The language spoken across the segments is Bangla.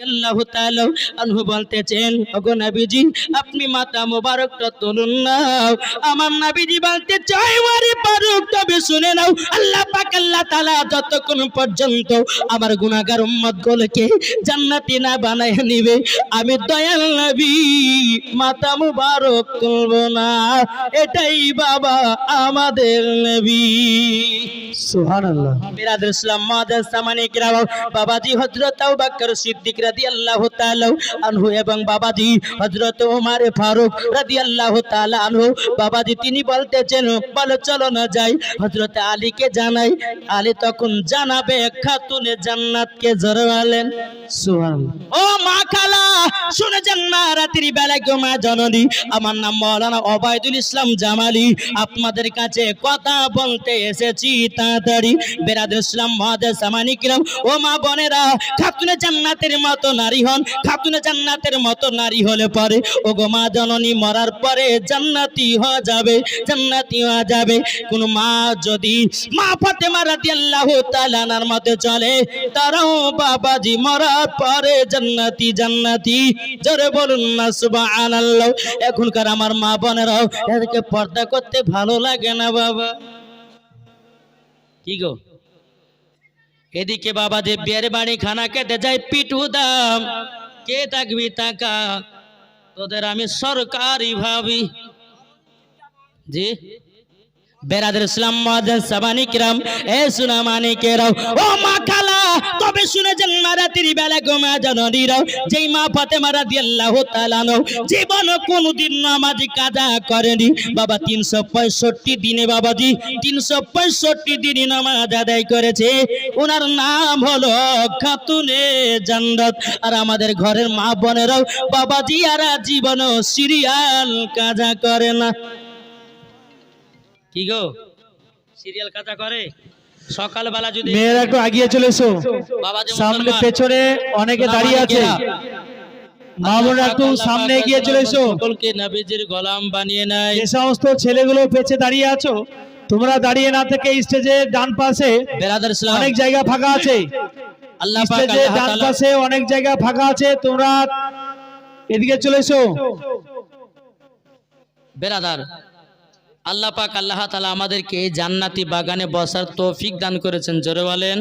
আল্লাহ তাআলা আনহু বলতেছেন ওগো নবীজি আপনি মাথা মোবারকটা তুলুন না আমার নবীজি বলতে চাই ওরে পারুক তবে শুনে নাও আল্লাহ পাক আল্লাহ তাআলা যতক্ষণ পর্যন্ত আমার গুনাহগার উম্মত গুলোকে জান্নাতি না বানায় নিবে আমি দয়াল নবী মাথা মোবারক তুলবো না। এটাই বাবা আমাদের নবী। সুবহানাল্লাহ। ইসলাম মাদার বাবাজি হযরত আবু বকর সিদ্দিক তাআলা আনহু এবং বাবাজি ওমর ফারুক তাআলা আনহু, বাবাজি তিনি বলতেছেন, বলো, চলো না যাই। হযরত আলীকে জানাই, আলী তখন জানাবে, খাতুনে জান্নাতকে জড়ালেন ও মা রাত্রি মা জননী, আমার নাম মৌলানা ওবায়দুল ইসলাম জামালি, আপনাদের কাছে কথা বলতে এসেছি তাড়াতাড়ি। বেরাদুল ইসলাম মহাদেশ সামানিকরাম ও মা বোনেরা, খাতুনে জান্নাতের মতো নারী হন, খাতুনে জান্নাতের মতো নারী হলে পরে। ও গো মা জননী মরার পরে জান্নাতি হওয়া যাবে, জান্নাতি হওয়া যাবে। কোন মা যদি মা ফাতেমা রাদিয়াল্লাহু তাআলা নার মতে চলে, তারাও বাবাজি মরার পরে জান্নাতি জান্নাতি। জোরে বলুন না, সুবহানাল্লাহ। এখনকার আমার মা বোনেরাও এদেরকে পর্দা করতে ভালো লাগে না বাবা। কি গো? এদিকে বাবা যে বিয়ের বাড়ি খানা খেতে যায়, পিটু দাম। কে থাকবি টাকা? তোদের আমি সরকারি ভাবি। জি? বেরাদের ইসলাম মহাজন সাবানি কিরাম এ সুনামানিকেরাও ও মা খালা! তবে শুনে যান মারাতির বেলা গোমা জননীরাও যেই মা ফাতেমা রাদিয়াল্লাহু তাআলা নো জীবন কোনদিন নামাজি কাজা করেনি। বাবা 365 দিনে বাবাজি 365 দিনই নামাজ আদায় করেছে। ওনার নাম হলো খাতুনে জান্নাত। আর আমাদের ঘরের মা বোনেরাও বাবাজি আর জীবন সিরিয়াল কাজা করে না। কি গো? সিরিয়াল কাজা করে? সকালবেলা যদি মেয়েরা একটু আগিয়ে চলে এসো। সামনে পেছনে অনেকে দাঁড়িয়ে আছে। মা একটু সামনে এগিয়ে চলে এসো। সকলকে নবীজির গোলাম বানিয়ে নেয়। যে সমস্ত ছেলেগুলো পেছে দাঁড়িয়ে আছো তোমরা দাঁড়িয়ে না থেকে স্টেজে ডান পাশে অনেক জায়গা ফাঁকা আছে। আল্লাহ স্টেজে ডান পাশে অনেক জায়গা ফাঁকা আছে তোমরা এদিকে চলে এসো। বেরাদার। আল্লাহ পাক আল্লাহ তালা আমাদেরকে এই জান্নাতি বাগানে বসার তৌফিক দান করেছেন। জোরে বলেন।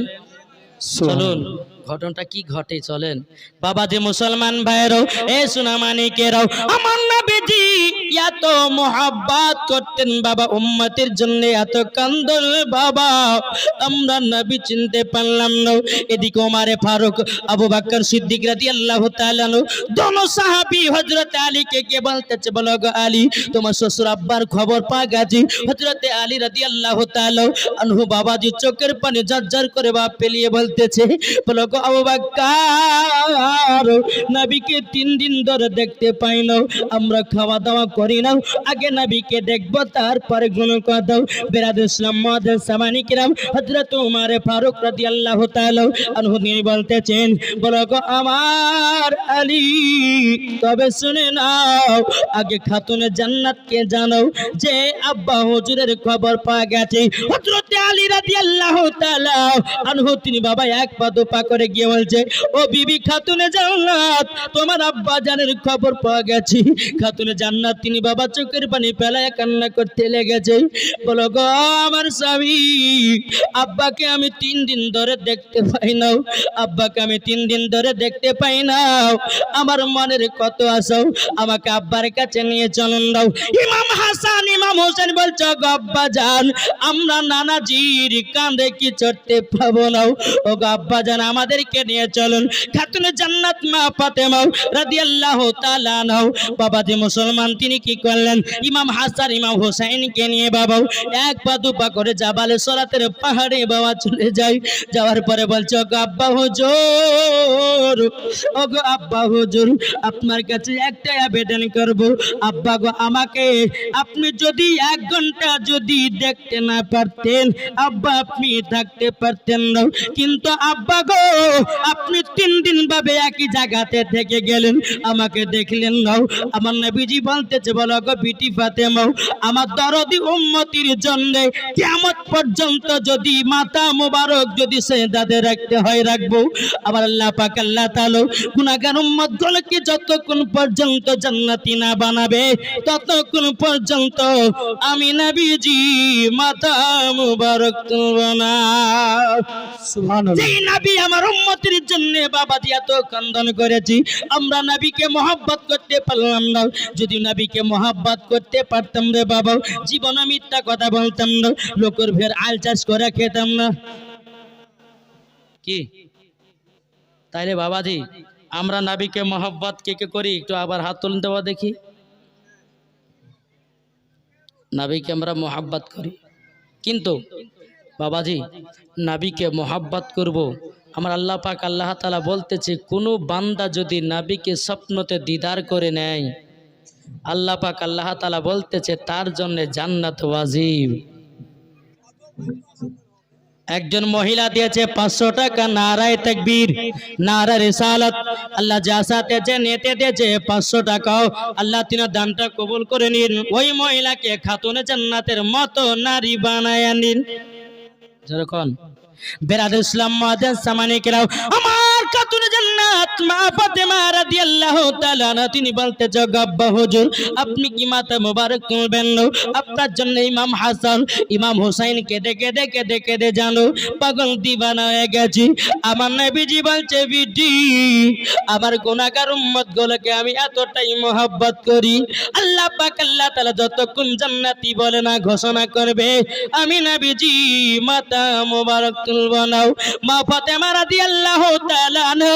চলুন ঘটনাটা কি ঘটে চলেন। বাবা যে মুসলমান ভাইয়েরও এ সুনামানিকেরাও আমার নবীজি এত মোহাব্বত করতেন বাবা, উম্মতের জন্য এত কান্দল বাবা। আমরা নবী চিনতে পারলাম না। এদিকে ওমারে ফারুক, আবু বকর সিদ্দিক রাদিয়াল্লাহু তাআলা নো দোনো সাহাবী হযরত আলী কে বলতেছে, বলো গো আলী, তোমার শ্বশুর আব্বার খবর পা গেছি হযরত আলী রাদিয়াল্লাহু তাআলা আনহু বাবাজি চোখের পানি ঝরঝর করে বাপ পেলিয়ে বলতেছে, বলো গো আবু বকর, নবীকে তিন দিন ধরে দেখতে পাই না। আমরা খাওয়া দাওয়া করি না আগে নবীকে দেখব, তারপরে গুণ কথা বেরাদ ইসলাম মহাদের সামানি কিরাম হজরত উমারে ফারুক রাদি আল্লাহ আনহু তিনি বলতেছেন, বলো গো আমার আলী, তবে শুনে নাও, আগে খাতুনে জান্নাতকে জানো যে আব্বা হুজুরের খবর পাওয়া গেছে। হজরত আলী রাদি আল্লাহ আনহু তিনি বাবা এক পা দু পা করে গিয়ে বলছে, ও বিবি, খাতুনে জান্নাত, তোমার আব্বা জানের খবর পাওয়া গেছে। খাতুনে জান্নাত তিনি বাবা চোখের পানি ফেলায় কান্না করতে লেগেছে। বলো গো, আমার স্বামী, আব্বাকে আমি তিন দিন ধরে দেখতে পাই না। আব্বাকে আমি তিন দিন ধরে দেখতে পাই না। আমার মনের কত আসাও আমাকে আব্বার কাছে নিয়ে চলুন দাও। ইমাম হাসান, ইমাম হোসেন বলছো গো আব্বা জান আমরা নানাজির কাঁধে কি চড়তে পাবো না? ও গো আব্বা জান আমাদেরকে নিয়ে চলুন। খাতুনে জান্নাত মা ফাতেমা রাদিয়াল্লাহু তাআলা নাও বাবা যে মুসলমান, তিনি কি করলেন? ইমাম হাসান, ইমাম হোসেনকে নিয়ে বাবা, এক পা, দু পা করে জাবালে সরাতের পাহাড়ে বাবা চলে যায়। যাওয়ার পরে বলছে ও আব্বা হুজুর ও আব্বা হুজুর, আপনার কাছে একটা আবেদন করব। আব্বা গো, আমাকে আপনি যদি এক ঘণ্টা যদি দেখতে না পারতেন, আব্বা আপনি থাকতে পারতেন না। কিন্তু আব্বা গো, আপনি তিন দিন ভাবে একই জায়গাতে থেকে গেলেন, আমাকে দেখলেন নাও আমার নবীজি বলতেছে বলো গো বিটি ফাতেমাও আমার দরদি উম্মতির জন্য কেমন পর্যন্ত যদি মাথা মোবারক যদি সেদাতে রাখতে হয় রাখব। আবার আল্লাহ পাক আল্লাহ তাআলা গুনাহগার উম্মত গুলোকে যতক্ষণ পর্যন্ত জান্নাতি না বানাবে ততক্ষণ পর্যন্ত আমি নবীজি মাথা মোবারক তুলব না। সুবহানাল্লাহ। যেই নবী আমার উম্মতের জন্য বাবাজি এত কান্দন করেছি আমরা নবীকে মহব্বত করতে পারলাম না। যদি নবীকে মহব্বত করতে পারতাম রে বাবা। জীবনে মিথ্যা কথা বলতাম না। লোকের ফের আল চাষ করে খেতাম না। কি? তাইলে বাবাজি, আমরা নাবিকে মহব্বত কে কে করি? একটু আবার হাত তুলতে দেওয়া দেখি। নাবিকে আমরা মহাব্বত করি। কিন্তু, বাবাজি, নাবিকে মোহাব্বত করব। আমার আল্লাহ পাক আল্লাহ তালা বলতেছে, কোনো বান্দা যদি নাবিকে স্বপ্নতে দিদার করে নেয় আল্লাহ পাক আল্লাহ তালা বলতেছে, তার জন্য জান্নাত ওয়াজিব। একজন মহিলা দিয়েছে পাঁচশো টাকা, নারায় তকবীর, নারা রিসালত। আল্লাহ সাথে যে নেতে দিয়েছে, পাঁচশো টাকাও আল্লাহ তিনা দানটা কবুল করে নিন। ওই মহিলাকে খাতুনে জান্নাতের মতো নারী বানায় নিন। যেরকম বেরাদ ইসলাম মাদান সামানিকেরাও, আমার খাতুনে জান্নাত তিনি বলতে জগাব্বা আপনি কি মাথা না? আপনার জন্য ইমাম হাসান, ইমাম হুসাইন কেঁদে কেঁদে কেঁদে কেঁদে জানো, পাগল দিবানা হয়ে গেছি। আমার নবীজি বলছে আমার উম্মত আমি এতটাই মোহাব্বত করি। আল্লাহ পাক, আল্লাহ তাআলা যতক্ষণ জান্নাতি বলে না ঘোষণা করবে, আমি নবীজি মাতা মোবারক তুলব নাও মা ফাতেমা রাদিয়াল্লাহু তাআলা আনহা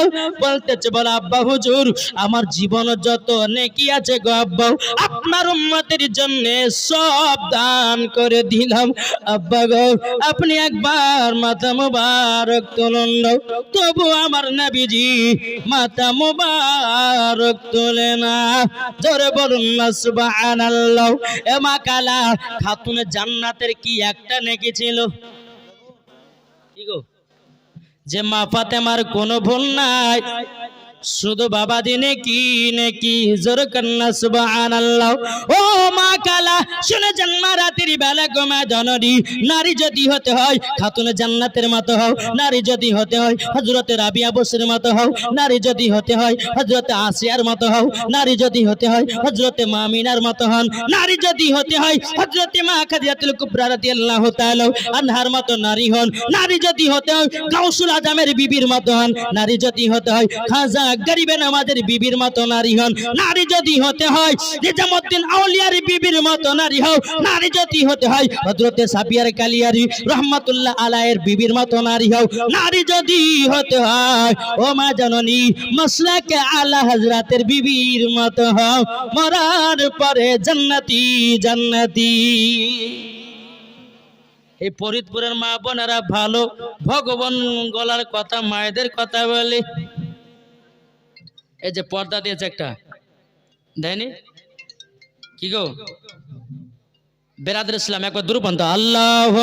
বলতেছে বল, আব্বা হুজুর, আমার জীবন যত নেকি আছে গো আব্বা, আপনার উম্মতের জন্য সব দান করে দিলাম। আব্বা গো, আপনি একবার মাথা মোবারক তুলুন। তবু আমার নবীজি মাথা মোবারক তোলে না। জোরে বলুন না, সুবহানাল্লাহ। এ মা কালা, খাতুনে জান্নাতের কি একটা নেকি ছিল? কি গো? যে মা ফাতেমার কোনো ভুল নাই। শুধু বাবা দিনে কি নেকি জোর কন্যা, সুবহানাল্লাহ। ও মা কালা, শুনে জন্মা রাতের বেলা গোমা জননী নারী যদি হতে হয়, খাতুনে জান্নাতের মতো হও। নারী যদি হতে হয়, হযরতে রাবিয়া বসের মতো হও। নারী যদি হতে হয়, হযরতে আসিয়ার মতো হও। নারী যদি হতে হয়, হযরতে মামিনার মতো হন। নারী যদি হতে হয়, হযরতে মা খাদিজাতুল কুবরা রাদিয়াল্লাহু তাআলা আনহার মতো নারী হন। নারী যদি হতে হয়, গাউসুল আজমের বিবির মতো হন। নারী যদি হতে হয়, খাজা বিবির মতো নারী হন। নারী যদি হতে হয়, নিজামুদ্দিন বিবির মতো নারী হও। নারী যদি হতে হয় সাফিয়ার কালিয়ারি আলাইয়ের বিবির মতো নারী হও। নারী যদি হতে হয়, ও মা জননী, মসলাকে আলা হযরতের বিবির মতো হও। মরার পরে এই ফরিদপুরের মা বোনেরা ভালো, ভগবান গলার কথা, মায়েদের কথা বলে। এই যে পর্দা দিয়েছে একটা। দেয়নি? কি গো? বেরাদের ইসলাম একবার দূর পন্থা আল্লাহ